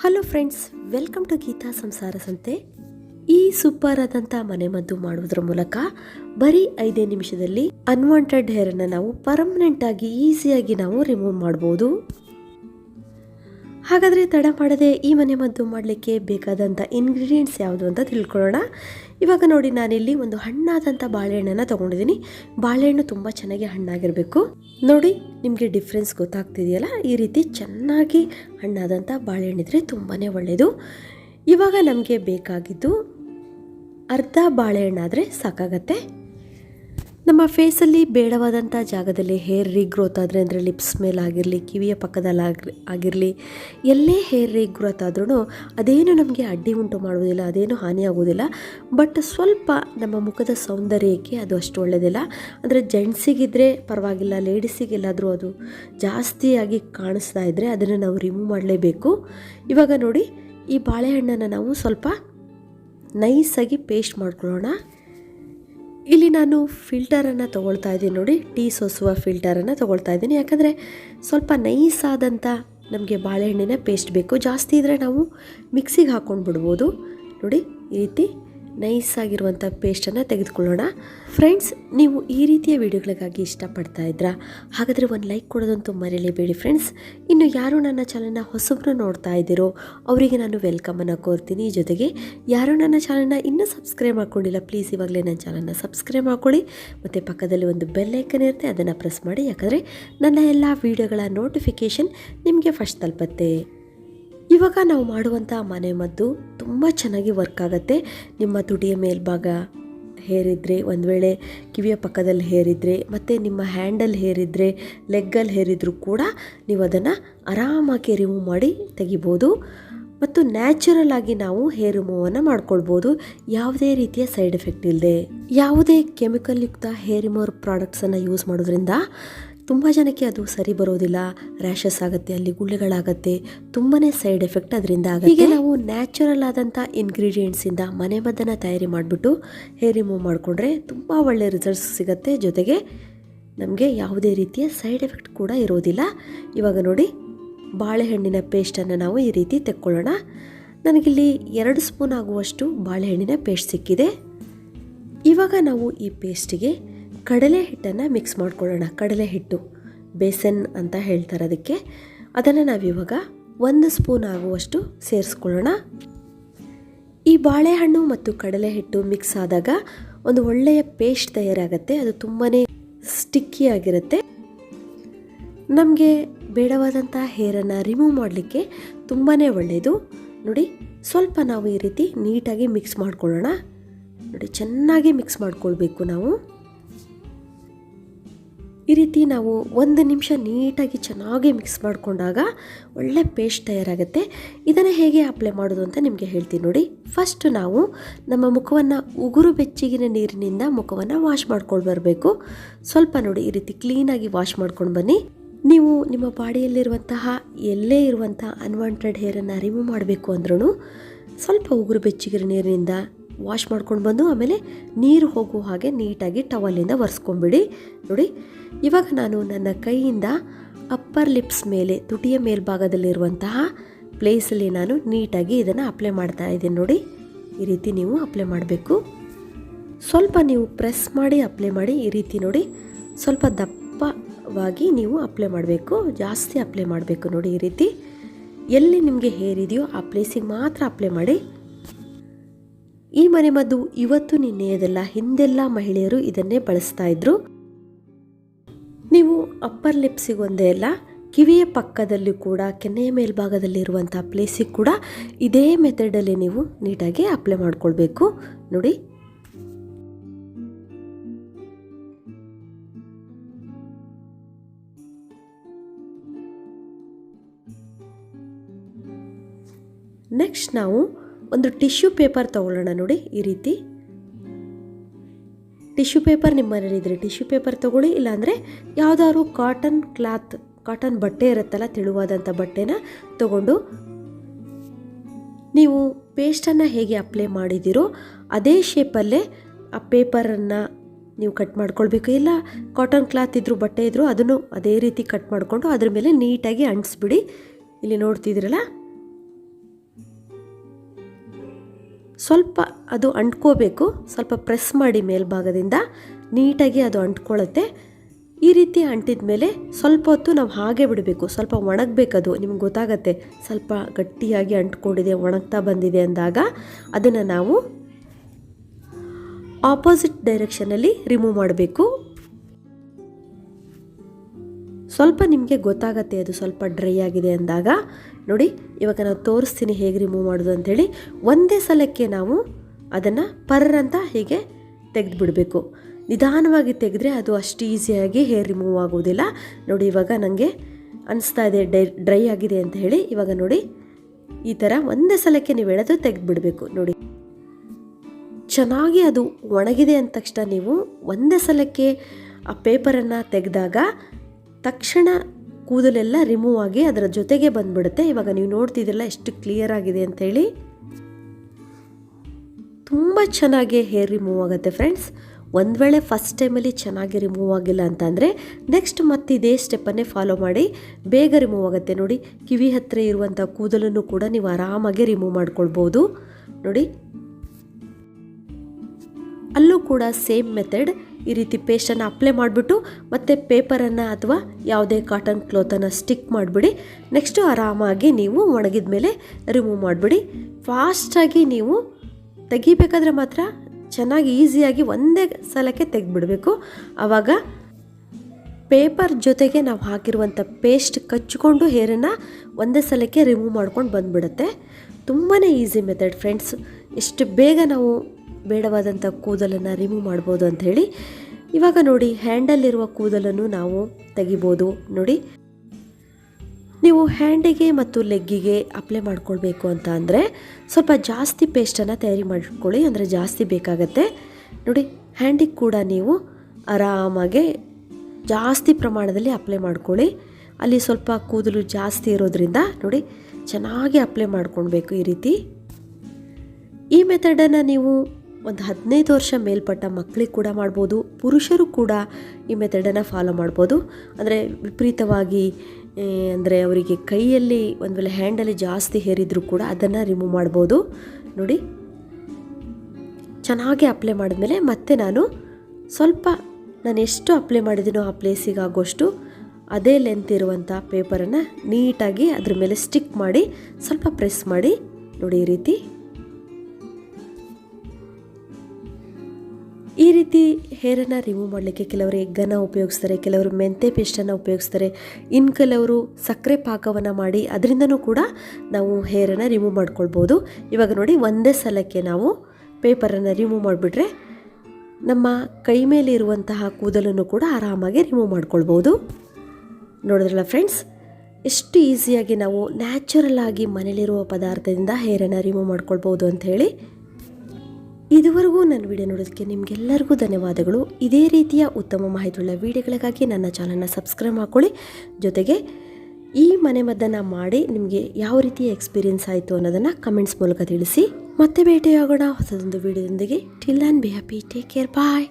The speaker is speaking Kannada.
Hello friends, welcome to Geetha Samsara Sante. ಈ ಸೂಪರ್ ಆದಂಥ ಮನೆಮದ್ದು ಮಾಡುವುದರ ಮೂಲಕ ಬರೀ ಐದೇ ನಿಮಿಷದಲ್ಲಿ ಅನ್ವಾಂಟೆಡ್ ಹೇರನ್ನು ನಾವು ಪರ್ಮನೆಂಟ್ ಆಗಿ ಈಸಿಯಾಗಿ ನಾವು ರಿಮೂವ್ ಮಾಡ್ಬೋದು. ಹಾಗಾದರೆ ತಡ ಮಾಡದೆ ಈ ಮನೆ ಮದ್ದು ಮಾಡಲಿಕ್ಕೆ ಬೇಕಾದಂಥ ಇಂಗ್ರೀಡಿಯೆಂಟ್ಸ್ ಯಾವುದು ಅಂತ ತಿಳ್ಕೊಳ್ಳೋಣ. ಇವಾಗ ನೋಡಿ ನಾನಿಲ್ಲಿ ಒಂದು ಹಣ್ಣಾದಂಥ ಬಾಳೆಹಣ್ಣನ್ನು ತೊಗೊಂಡಿದ್ದೀನಿ. ಬಾಳೆಹಣ್ಣು ತುಂಬ ಚೆನ್ನಾಗಿ ಹಣ್ಣಾಗಿರಬೇಕು. ನೋಡಿ, ನಿಮಗೆ ಡಿಫ್ರೆನ್ಸ್ ಗೊತ್ತಾಗ್ತಿದೆಯಲ್ಲ? ಈ ರೀತಿ ಚೆನ್ನಾಗಿ ಹಣ್ಣಾದಂಥ ಬಾಳೆಹಣ್ಣಿದ್ರೆ ತುಂಬಾ ಒಳ್ಳೆಯದು ಇವಾಗ ನಮಗೆ ಬೇಕಾಗಿದ್ದು ಅರ್ಧ ಬಾಳೆಹಣ್ಣಾದರೆ ಸಾಕಾಗತ್ತೆ. ನಮ್ಮ ಫೇಸಲ್ಲಿ ಬೇಡವಾದಂಥ ಜಾಗದಲ್ಲಿ ಹೇರ್ ರೀಗ್ರೋತ್ ಆದರೆ ಅಂದರೆ ಲಿಪ್ಸ್ ಮೇಲೆ ಆಗಿರಲಿ, ಕಿವಿಯ ಪಕ್ಕದಲ್ಲಿ ಆಗಿ ಆಗಿರಲಿ, ಎಲ್ಲೇ ಹೇರ್ ರೀಗ್ರೋತ್ ಆದ್ರೂ ಅದೇನು ನಮಗೆ ಅಡ್ಡಿ ಉಂಟು ಮಾಡುವುದಿಲ್ಲ, ಅದೇನು ಹಾನಿಯಾಗುವುದಿಲ್ಲ ಬಟ್ ಸ್ವಲ್ಪ ನಮ್ಮ ಮುಖದ ಸೌಂದರ್ಯಕ್ಕೆ ಅದು ಅಷ್ಟು ಒಳ್ಳೆಯದಿಲ್ಲ ಅಂದರೆ ಜೆಂಟ್ಸಿಗಿದ್ರೆ ಪರವಾಗಿಲ್ಲ ಲೇಡೀಸಿಗೆಲ್ಲಾದರೂ ಅದು ಜಾಸ್ತಿಯಾಗಿ ಕಾಣಿಸ್ತಾ ಇದ್ದರೆ ಅದನ್ನು ನಾವು ರಿಮೂವ್ ಮಾಡಲೇಬೇಕು. ಇವಾಗ ನೋಡಿ, ಈ ಬಾಳೆಹಣ್ಣನ್ನು ನಾವು ಸ್ವಲ್ಪ ನೈಸಾಗಿ ಪೇಸ್ಟ್ ಮಾಡ್ಕೊಳ್ಳೋಣ. ಇಲ್ಲಿ ನಾನು ಫಿಲ್ಟರನ್ನು ತೊಗೊಳ್ತಾ ಇದ್ದೀನಿ ನೋಡಿ, ಟೀ ಸೋಸುವ ಫಿಲ್ಟರನ್ನು ತೊಗೊಳ್ತಾ ಇದ್ದೀನಿ. ಯಾಕಂದರೆ ಸ್ವಲ್ಪ ನೈಸ್ ಆದಂಥ ನಮಗೆ ಬಾಳೆಹಣ್ಣಿನ ಪೇಸ್ಟ್ ಬೇಕು. ಜಾಸ್ತಿ ಇದ್ದರೆ ನಾವು ಮಿಕ್ಸಿಗೆ ಹಾಕ್ಕೊಂಡು ಬಿಡ್ಬೋದು ನೋಡಿ, ಈ ರೀತಿ ನೈಸ್ ಆಗಿರುವಂಥ ಪೇಸ್ಟನ್ನು ತೆಗೆದುಕೊಳ್ಳೋಣ. ಫ್ರೆಂಡ್ಸ್, ನೀವು ಈ ರೀತಿಯ ವಿಡಿಯೋಗಳಿಗಾಗಿ ಇಷ್ಟಪಡ್ತಾ ಇದ್ರಾ ಹಾಗಾದರೆ ಒಂದು ಲೈಕ್ ಕೊಡೋದಂತೂ ಮರೀಲೇಬೇಡಿ ಫ್ರೆಂಡ್ಸ್. ಇನ್ನು ಯಾರು ನನ್ನ ಚಾನಲ್ನ ಹೊಸಬ್ರು ನೋಡ್ತಾ ಇದ್ದೀರೋ, ಅವರಿಗೆ ನಾನು ವೆಲ್ಕಮನ್ನು ಕೋರ್ತೀನಿ. ಜೊತೆಗೆ ಯಾರು ನನ್ನ ಚಾನಲ್ನ ಇನ್ನೂ ಸಬ್ಸ್ಕ್ರೈಬ್ ಮಾಡ್ಕೊಂಡಿಲ್ಲ, ಪ್ಲೀಸ್ ಇವಾಗಲೇ ನನ್ನ ಚಾನಲ್ನ ಸಬ್ಸ್ಕ್ರೈಬ್ ಮಾಡ್ಕೊಳ್ಳಿ. ಮತ್ತು ಪಕ್ಕದಲ್ಲಿ ಒಂದು ಬೆಲ್ ಐಕನ್ ಇರುತ್ತೆ, ಅದನ್ನು ಪ್ರೆಸ್ ಮಾಡಿ. ಯಾಕಂದರೆ ನನ್ನ ಎಲ್ಲ ವೀಡಿಯೋಗಳ ನೋಟಿಫಿಕೇಷನ್ ನಿಮಗೆ ಫಸ್ಟ್ ತಲುಪತ್ತೆ. ಇವಾಗ ನಾವು ಮಾಡುವಂಥ ಮನೆ ಮದ್ದು ತುಂಬ ಚೆನ್ನಾಗಿ ವರ್ಕ್ ಆಗುತ್ತೆ. ನಿಮ್ಮ ತುಟಿಯ ಮೇಲ್ಭಾಗ ಹೇರಿದ್ರೆ, ಒಂದು ವೇಳೆ ಕಿವಿಯ ಪಕ್ಕದಲ್ಲಿ ಹೇರಿದರೆ, ಮತ್ತು ನಿಮ್ಮ ಹ್ಯಾಂಡಲ್ ಹೇರಿದರೆ ಲೆಗ್ಗಲ್ಲಿ ಹೇರಿದರೂ ಕೂಡ ನೀವು ಅದನ್ನು ಆರಾಮಾಗಿ ರಿಮೂವ್ ಮಾಡಿ ತೆಗಿಬೋದು. ಮತ್ತು ನ್ಯಾಚುರಲ್ ಆಗಿ ನಾವು ಹೇರ್ ರಿಮೂವನ್ನು ಮಾಡ್ಕೊಳ್ಬೋದು. ಯಾವುದೇ ರೀತಿಯ ಸೈಡ್ ಎಫೆಕ್ಟ್ ಇಲ್ಲದೆ ಯಾವುದೇ ಕೆಮಿಕಲ್ ಯುಕ್ತ ಹೇರ್ ರಿಮೂವರ್ ಪ್ರಾಡಕ್ಟ್ಸನ್ನು ಯೂಸ್ ಮಾಡೋದ್ರಿಂದ ತುಂಬ ಜನಕ್ಕೆ ಅದು ಸರಿ ಬರೋದಿಲ್ಲ. ರ್ಯಾಷಸ್ ಆಗುತ್ತೆ, ಅಲ್ಲಿ ಗುಳ್ಳೆಗಳಾಗತ್ತೆ ತುಂಬಾ ಸೈಡ್ ಎಫೆಕ್ಟ್ ಅದರಿಂದ ಆಗುತ್ತೆ. ಈಗ ನಾವು ನ್ಯಾಚುರಲ್ ಆದಂಥ ಇಂಗ್ರೀಡಿಯೆಂಟ್ಸಿಂದ ಮನೆಮದ್ದನ್ನು ತಯಾರಿ ಮಾಡಿಬಿಟ್ಟು ಹೇರ್ ರಿಮೂವ್ ಮಾಡಿಕೊಂಡ್ರೆ ತುಂಬ ಒಳ್ಳೆ ರಿಸಲ್ಟ್ಸ್ ಸಿಗುತ್ತೆ. ಜೊತೆಗೆ ನಮಗೆ ಯಾವುದೇ ರೀತಿಯ ಸೈಡ್ ಎಫೆಕ್ಟ್ ಕೂಡ ಇರೋದಿಲ್ಲ. ಇವಾಗ ನೋಡಿ, ಬಾಳೆಹಣ್ಣಿನ ಪೇಸ್ಟನ್ನು ನಾವು ಈ ರೀತಿ ತೆಕ್ಕೊಳ್ಳೋಣ. ನನಗಿಲ್ಲಿ ಎರಡು ಸ್ಪೂನ್ ಆಗುವಷ್ಟು ಬಾಳೆಹಣ್ಣಿನ ಪೇಸ್ಟ್ ಸಿಕ್ಕಿದೆ. ಇವಾಗ ನಾವು ಈ ಪೇಸ್ಟಿಗೆ ಕಡಲೆ ಹಿಟ್ಟನ್ನು ಮಿಕ್ಸ್ ಮಾಡ್ಕೊಳ್ಳೋಣ. ಕಡಲೆ ಹಿಟ್ಟು ಬೇಸನ್ ಅಂತ ಹೇಳ್ತಾರೆ ಅದಕ್ಕೆ. ಅದನ್ನು ನಾವಿವಾಗ ಒಂದು ಸ್ಪೂನ್ ಆಗುವಷ್ಟು ಸೇರಿಸ್ಕೊಳ್ಳೋಣ. ಈ ಬಾಳೆಹಣ್ಣು ಮತ್ತು ಕಡಲೆ ಹಿಟ್ಟು ಮಿಕ್ಸ್ ಆದಾಗ ಒಂದು ಒಳ್ಳೆಯ ಪೇಸ್ಟ್ ತಯಾರಾಗುತ್ತೆ. ಅದು ತುಂಬಾ ಸ್ಟಿಕ್ಕಿ ಆಗಿರುತ್ತೆ. ನಮಗೆ ಬೇಡವಾದಂಥ ಹೇರನ್ನು ರಿಮೂವ್ ಮಾಡಲಿಕ್ಕೆ ತುಂಬಾ ಒಳ್ಳೆಯದು ನೋಡಿ, ಸ್ವಲ್ಪ ನಾವು ಈ ರೀತಿ ನೀಟಾಗಿ ಮಿಕ್ಸ್ ಮಾಡ್ಕೊಳ್ಳೋಣ. ನೋಡಿ, ಚೆನ್ನಾಗಿ ಮಿಕ್ಸ್ ಮಾಡ್ಕೊಳ್ಬೇಕು ನಾವು. ಈ ರೀತಿ ನಾವು ಒಂದು ನಿಮಿಷ ನೀಟಾಗಿ ಚೆನ್ನಾಗಿ ಮಿಕ್ಸ್ ಮಾಡಿಕೊಂಡಾಗ ಒಳ್ಳೆ ಪೇಸ್ಟ್ ತಯಾರಾಗುತ್ತೆ. ಇದನ್ನು ಹೇಗೆ ಅಪ್ಲೈ ಮಾಡೋದು ಅಂತ ನಿಮಗೆ ಹೇಳ್ತೀನಿ ನೋಡಿ. ಫಸ್ಟ್ ನಾವು ನಮ್ಮ ಮುಖವನ್ನು ಉಗುರು ಬೆಚ್ಚಗಿನ ನೀರಿನಿಂದ ಮುಖವನ್ನು ವಾಶ್ ಮಾಡ್ಕೊಂಡು ಬರಬೇಕು. ಸ್ವಲ್ಪ ನೋಡಿ ಈ ರೀತಿ ಕ್ಲೀನಾಗಿ ವಾಶ್ ಮಾಡ್ಕೊಂಡು ಬನ್ನಿ. ನೀವು ನಿಮ್ಮ ಬಾಡಿಯಲ್ಲಿರುವಂತಹ, ಎಲ್ಲೇ ಇರುವಂಥ ಅನ್ವಾಂಟೆಡ್ ಹೇರನ್ನು ರಿಮೂವ್ ಮಾಡಬೇಕು ಅಂದ್ರೂ ಸ್ವಲ್ಪ ಉಗುರು ಬೆಚ್ಚಗಿನ ನೀರಿನಿಂದ ವಾಶ್ ಮಾಡ್ಕೊಂಡು ಬಂದು ಆಮೇಲೆ ನೀರು ಹೋಗುವ ಹಾಗೆ ನೀಟಾಗಿ ಟವಲಿಂದ ಒರೆಸ್ಕೊಂಬಿಡಿ ನೋಡಿ, ಇವಾಗ ನಾನು ನನ್ನ ಕೈಯಿಂದ ಅಪ್ಪರ್ ಲಿಪ್ಸ್ ಮೇಲೆ, ತುಟಿಯ ಮೇಲ್ಭಾಗದಲ್ಲಿರುವಂತಹ ಪ್ಲೇಸಲ್ಲಿ ನಾನು ನೀಟಾಗಿ ಇದನ್ನು ಅಪ್ಲೈ ಮಾಡ್ತಾ ಇದ್ದೀನಿ. ನೋಡಿ, ಈ ರೀತಿ ನೀವು ಅಪ್ಲೈ ಮಾಡಬೇಕು. ಸ್ವಲ್ಪ ನೀವು ಪ್ರೆಸ್ ಮಾಡಿ ಅಪ್ಲೈ ಮಾಡಿ ಈ ರೀತಿ ನೋಡಿ, ಸ್ವಲ್ಪ ದಪ್ಪವಾಗಿ ನೀವು ಅಪ್ಲೈ ಮಾಡಬೇಕು. ಜಾಸ್ತಿ ಅಪ್ಲೈ ಮಾಡಬೇಕು ನೋಡಿ ಈ ರೀತಿ. ಎಲ್ಲಿ ನಿಮಗೆ ಹೇರಿದೆಯೋ ಆ ಪ್ಲೇಸಿಗೆ ಮಾತ್ರ ಅಪ್ಲೈ ಮಾಡಿ. ಈ ಮನೆಮದ್ದು ಇವತ್ತು ನಿನ್ನೆಯದೆಲ್ಲ ಹಿಂದೆಲ್ಲ ಮಹಿಳೆಯರು ಇದನ್ನೇ ಬಳಸ್ತಾ ಇದ್ರು. ನೀವು ಅಪ್ಪರ್ ಲಿಪ್ಸಿಗೊಂದೇ ಅಲ್ಲ, ಕಿವಿಯ ಪಕ್ಕದಲ್ಲಿ ಕೂಡ ಕೆನೆಯ ಮೇಲ್ಭಾಗದಲ್ಲಿರುವಂಥ ಪ್ಲೇಸಿಗೆ ಕೂಡ ಇದೇ ಮೆಥಡಲ್ಲಿ ನೀವು ನೀಟಾಗಿ ಅಪ್ಲೈ ಮಾಡ್ಕೊಳ್ಬೇಕು. ನೋಡಿ. ನೆಕ್ಸ್ಟ್ ನಾವು ಒಂದು ಟಿಶ್ಯೂ ಪೇಪರ್ ತಗೊಳ್ಳೋಣ ನೋಡಿ ಈ ರೀತಿ. ಟಿಶ್ಯೂ ಪೇಪರ್ ನಿಮ್ಮ ಮನೇಲಿದ್ದರೆ ಟಿಶ್ಯೂ ಪೇಪರ್ ತೊಗೊಳ್ಳಿ, ಇಲ್ಲಾಂದರೆ ಯಾವುದಾದ್ರು ಕಾಟನ್ ಕ್ಲಾತ್ ಕಾಟನ್ ಬಟ್ಟೆ ಇರುತ್ತಲ್ಲ ತೆಳುವಾದಂಥ ಬಟ್ಟೆನ ತಗೊಂಡು ನೀವು ಪೇಸ್ಟನ್ನು ಹೇಗೆ ಅಪ್ಲೈ ಮಾಡಿದ್ದೀರೋ ಅದೇ ಶೇಪಲ್ಲೇ ಆ ಪೇಪರನ್ನು ನೀವು ಕಟ್ ಮಾಡ್ಕೊಳ್ಬೇಕು. ಇಲ್ಲ ಕಾಟನ್ ಕ್ಲಾತ್ ಇದ್ದರೂ ಬಟ್ಟೆ ಇದ್ದರೂ ಅದನ್ನು ಅದೇ ರೀತಿ ಕಟ್ ಮಾಡಿಕೊಂಡು ಅದ್ರ ಮೇಲೆ ನೀಟಾಗಿ ಅಂಟಿಸ್ಬಿಡಿ. ಇಲ್ಲಿ ನೋಡ್ತಿದ್ದೀರಲ್ಲ ಸ್ವಲ್ಪ ಅದು ಅಂಟ್ಕೋಬೇಕು, ಸ್ವಲ್ಪ ಪ್ರೆಸ್ ಮಾಡಿ ಮೇಲ್ಭಾಗದಿಂದ ನೀಟಾಗಿ ಅದು ಅಂಟ್ಕೊಳ್ಳುತ್ತೆ. ಈ ರೀತಿ ಅಂಟಿದ ಮೇಲೆ ಸ್ವಲ್ಪ ಹೊತ್ತು ನಾವು ಹಾಗೆ ಬಿಡಬೇಕು, ಸ್ವಲ್ಪ ಒಣಗಬೇಕದು ನಿಮ್ಗೆ ಗೊತ್ತಾಗತ್ತೆ. ಸ್ವಲ್ಪ ಗಟ್ಟಿಯಾಗಿ ಅಂಟ್ಕೊಂಡಿದೆ, ಒಣಗ್ತಾ ಬಂದಿದೆ ಅಂದಾಗ ಅದನ್ನು ನಾವು ಆಪೋಸಿಟ್ ಡೈರೆಕ್ಷನಲ್ಲಿ ರಿಮೂವ್ ಮಾಡಬೇಕು. ಸ್ವಲ್ಪ ನಿಮಗೆ ಗೊತ್ತಾಗತ್ತೆ, ಅದು ಸ್ವಲ್ಪ ಡ್ರೈ ಆಗಿದೆ ಅಂದಾಗ. ನೋಡಿ, ಇವಾಗ ನಾವು ತೋರಿಸ್ತೀನಿ ಹೇಗೆ ರಿಮೂವ್ ಮಾಡೋದು ಅಂಥೇಳಿ. ಒಂದೇ ಸಲಕ್ಕೆ ನಾವು ಅದನ್ನು ಪರ್ರ್ ಅಂತ ಹೀಗೆ ತೆಗೆದು ಬಿಡಬೇಕು ನಿಧಾನವಾಗಿ ತೆಗೆದ್ರೆ ಅದು ಅಷ್ಟು ಈಸಿಯಾಗಿ ಹೇರ್ ರಿಮೂವ್ ಆಗೋದಿಲ್ಲ ನೋಡಿ, ಇವಾಗ ನನಗೆ ಅನಿಸ್ತಾ ಇದೆ, ಡೈ ಡ್ರೈ ಆಗಿದೆ ಅಂತ ಹೇಳಿ. ಇವಾಗ ನೋಡಿ, ಈ ಥರ ಒಂದೇ ಸಲಕ್ಕೆ ನೀವು ಎಳೆದು ತೆಗೆದು ಬಿಡಬೇಕು ನೋಡಿ. ಚೆನ್ನಾಗಿ ಅದು ಒಣಗಿದೆ ಅಂದ ತಕ್ಷಣ ನೀವು ಒಂದೇ ಸಲಕ್ಕೆ ಆ ಪೇಪರನ್ನು ತೆಗೆದಾಗ ತಕ್ಷಣ ಕೂದಲೆಲ್ಲ ರಿಮೂವ್ ಆಗಿ ಅದರ ಜೊತೆಗೆ ಬಂದ್ಬಿಡುತ್ತೆ. ಇವಾಗ ನೀವು ನೋಡ್ತಿದ್ದೀರಲ್ಲ ಎಷ್ಟು ಕ್ಲಿಯರ್ ಆಗಿದೆ ಅಂಥೇಳಿ ತುಂಬ ಚೆನ್ನಾಗಿ ಹೇರ್ ರಿಮೂವ್ ಆಗುತ್ತೆ ಫ್ರೆಂಡ್ಸ್ ಒಂದು ವೇಳೆ ಫಸ್ಟ್ ಟೈಮಲ್ಲಿ ಚೆನ್ನಾಗಿ ರಿಮೂವ್ ಆಗಿಲ್ಲ ಅಂತಂದರೆ ನೆಕ್ಸ್ಟ್ ಮತ್ತೆ ಇದೇ ಸ್ಟೆಪ್ಪನ್ನೇ ಫಾಲೋ ಮಾಡಿ. ಬೇಗ ರಿಮೂವ್ ಆಗುತ್ತೆ ನೋಡಿ. ಕಿವಿ ಹತ್ತಿರ ಇರುವಂಥ ಕೂದಲನ್ನು ಕೂಡ ನೀವು ಆರಾಮಾಗಿ ರಿಮೂವ್ ಮಾಡ್ಕೊಳ್ಬೋದು. ನೋಡಿ. ಅಲ್ಲೂ ಕೂಡ ಸೇಮ್ ಮೆಥಡ್ ಈ ರೀತಿ ಪೇಸ್ಟನ್ನು ಅಪ್ಲೈ ಮಾಡಿಬಿಟ್ಟು ಮತ್ತು ಪೇಪರನ್ನು ಅಥವಾ ಯಾವುದೇ ಕಾಟನ್ ಕ್ಲೋತನ್ನು ಸ್ಟಿಕ್ ಮಾಡಿಬಿಡಿ. ನೆಕ್ಸ್ಟು ಆರಾಮಾಗಿ ನೀವು ಒಣಗಿದ ಮೇಲೆ ರಿಮೂವ್ ಮಾಡಿಬಿಡಿ. ಫಾಸ್ಟಾಗಿ ನೀವು ತೆಗಿಬೇಕಾದ್ರೆ ಮಾತ್ರ ಚೆನ್ನಾಗಿ ಈಸಿಯಾಗಿ ಒಂದೇ ಸಲಕ್ಕೆ ತೆಗೆದ್ಬಿಡಬೇಕು. ಆವಾಗ ಪೇಪರ್ ಜೊತೆಗೆ ನಾವು ಹಾಕಿರುವಂಥ ಪೇಸ್ಟ್ ಕಚ್ಚಿಕೊಂಡು ಹೇರನ್ನು ಒಂದೇ ಸಲಕ್ಕೆ ರಿಮೂವ್ ಮಾಡ್ಕೊಂಡು ಬಂದುಬಿಡುತ್ತೆ. ತುಂಬಾ ಈಸಿ ಮೆಥಡ್ ಫ್ರೆಂಡ್ಸ್. ಎಷ್ಟು ಬೇಗ ನಾವು ಬೇಡವಾದಂಥ ಕೂದಲನ್ನು ರಿಮೂವ್ ಮಾಡ್ಬೋದು ಅಂಥೇಳಿ ಇವಾಗ ನೋಡಿ ಹ್ಯಾಂಡಲ್ಲಿರುವ ಕೂದಲನ್ನು ನಾವು ತೆಗಿಬೋದು. ನೋಡಿ, ನೀವು ಹ್ಯಾಂಡಿಗೆ ಮತ್ತು ಲೆಗ್ಗಿಗೆ ಅಪ್ಲೈ ಮಾಡ್ಕೊಳ್ಬೇಕು ಅಂತ ಅಂದರೆ ಸ್ವಲ್ಪ ಜಾಸ್ತಿ ಪೇಸ್ಟನ್ನು ತಯಾರಿ ಮಾಡ್ಕೊಳ್ಳಿ ಅಂದರೆ ಜಾಸ್ತಿ ಬೇಕಾಗತ್ತೆ. ನೋಡಿ ಹ್ಯಾಂಡಿಗೆ ಕೂಡ ನೀವು ಆರಾಮಾಗಿ ಜಾಸ್ತಿ ಪ್ರಮಾಣದಲ್ಲಿ ಅಪ್ಲೈ ಮಾಡ್ಕೊಳ್ಳಿ. ಅಲ್ಲಿ ಸ್ವಲ್ಪ ಕೂದಲು ಜಾಸ್ತಿ ಇರೋದ್ರಿಂದ ನೋಡಿ, ಚೆನ್ನಾಗಿ ಅಪ್ಲೈ ಮಾಡ್ಕೊಳ್ಬೇಕು ಈ ರೀತಿ. ಈ ಮೆಥಡನ್ನು ನೀವು ಒಂದು ಹದಿನೈದು ವರ್ಷ ಮೇಲ್ಪಟ್ಟ ಮಕ್ಕಳಿಗೆ ಕೂಡ ಮಾಡ್ಬೋದು, ಪುರುಷರು ಕೂಡ ಈ ಮೆಥಡನ್ನು ಫಾಲೋ ಮಾಡ್ಬೋದು. ಅಂದರೆ ವಿಪರೀತವಾಗಿ ಅಂದರೆ ಅವರಿಗೆ ಕೈಯಲ್ಲಿ ಒಂದು ವೇಳೆ ಹ್ಯಾಂಡಲ್ಲಿ ಜಾಸ್ತಿ ಹೇರಿದ್ರು ಕೂಡ ಅದನ್ನು ರಿಮೂವ್ ಮಾಡ್ಬೋದು. ನೋಡಿ, ಚೆನ್ನಾಗಿ ಅಪ್ಲೈ ಮಾಡಿದ್ಮೇಲೆ ಮತ್ತೆ ನಾನು ಸ್ವಲ್ಪ ನಾನು ಎಷ್ಟು ಅಪ್ಲೈ ಮಾಡಿದ್ದೀನೋ ಆ ಪ್ಲೇಸಿಗೆ ಆಗೋಷ್ಟು ಅದೇ ಲೆಂತ್ ಇರುವಂಥ ಪೇಪರನ್ನು ನೀಟಾಗಿ ಅದ್ರ ಮೇಲೆ ಸ್ಟಿಕ್ ಮಾಡಿ ಸ್ವಲ್ಪ ಪ್ರೆಸ್ ಮಾಡಿ. ನೋಡಿ ಈ ರೀತಿ. ಈ ರೀತಿ ಹೇರನ್ನು ರಿಮೂವ್ ಮಾಡಲಿಕ್ಕೆ ಕೆಲವರು ಎಗ್ಗನ್ನು ಉಪಯೋಗಿಸ್ತಾರೆ, ಕೆಲವರು ಮೆಂತೆ ಪೇಸ್ಟನ್ನು ಉಪಯೋಗಿಸ್ತಾರೆ. ಇನ್ನು ಕೆಲವರು ಸಕ್ಕರೆ ಪಾಕವನ್ನು ಮಾಡಿ ಅದರಿಂದನೂ ಕೂಡ ನಾವು ಹೇರನ್ನು ರಿಮೂವ್ ಮಾಡ್ಕೊಳ್ಬೋದು. ಇವಾಗ ನೋಡಿ ಒಂದೇ ಸಲಕ್ಕೆ ನಾವು ಪೇಪರನ್ನು ರಿಮೂವ್ ಮಾಡಿಬಿಟ್ರೆ ನಮ್ಮ ಕೈ ಮೇಲೆ ಇರುವಂತಹ ಕೂದಲನ್ನು ಕೂಡ ಆರಾಮಾಗಿ ರಿಮೂವ್ ಮಾಡ್ಕೊಳ್ಬೋದು. ನೋಡಿದ್ರಲ್ಲ ಫ್ರೆಂಡ್ಸ್ ಎಷ್ಟು ಈಸಿಯಾಗಿ ನಾವು ನ್ಯಾಚುರಲ್ ಆಗಿ ಮನೇಲಿರುವ ಪದಾರ್ಥದಿಂದ ಹೇರನ್ನು ರಿಮೂವ್ ಮಾಡ್ಕೊಳ್ಬೋದು ಹೇಳಿ ಇದುವರೆಗೂ ನನ್ನ ವಿಡಿಯೋ ನೋಡೋದಕ್ಕೆ ನಿಮಗೆಲ್ಲರಿಗೂ ಧನ್ಯವಾದಗಳು. ಇದೇ ರೀತಿಯ ಉತ್ತಮ ಮಾಹಿತಿಯುಳ್ಳ ವಿಡಿಯೋಗಳಿಗಾಗಿ ನನ್ನ ಚಾನಲ್ನ ಸಬ್ಸ್ಕ್ರೈಬ್ ಮಾಡ್ಕೊಳ್ಳಿ. ಜೊತೆಗೆ ಈ ಮನೆ ಮದ್ದನ್ನು ಮಾಡಿ ನಿಮಗೆ ಯಾವ ರೀತಿಯ ಎಕ್ಸ್ಪೀರಿಯನ್ಸ್ ಆಯಿತು ಅನ್ನೋದನ್ನು ಕಮೆಂಟ್ಸ್ ಮೂಲಕ ತಿಳಿಸಿ. ಮತ್ತೆ ಭೇಟಿಯಾಗೋಣ ಹೊಸದೊಂದು ವಿಡಿಯೋದೊಂದಿಗೆ till and be happy take care bye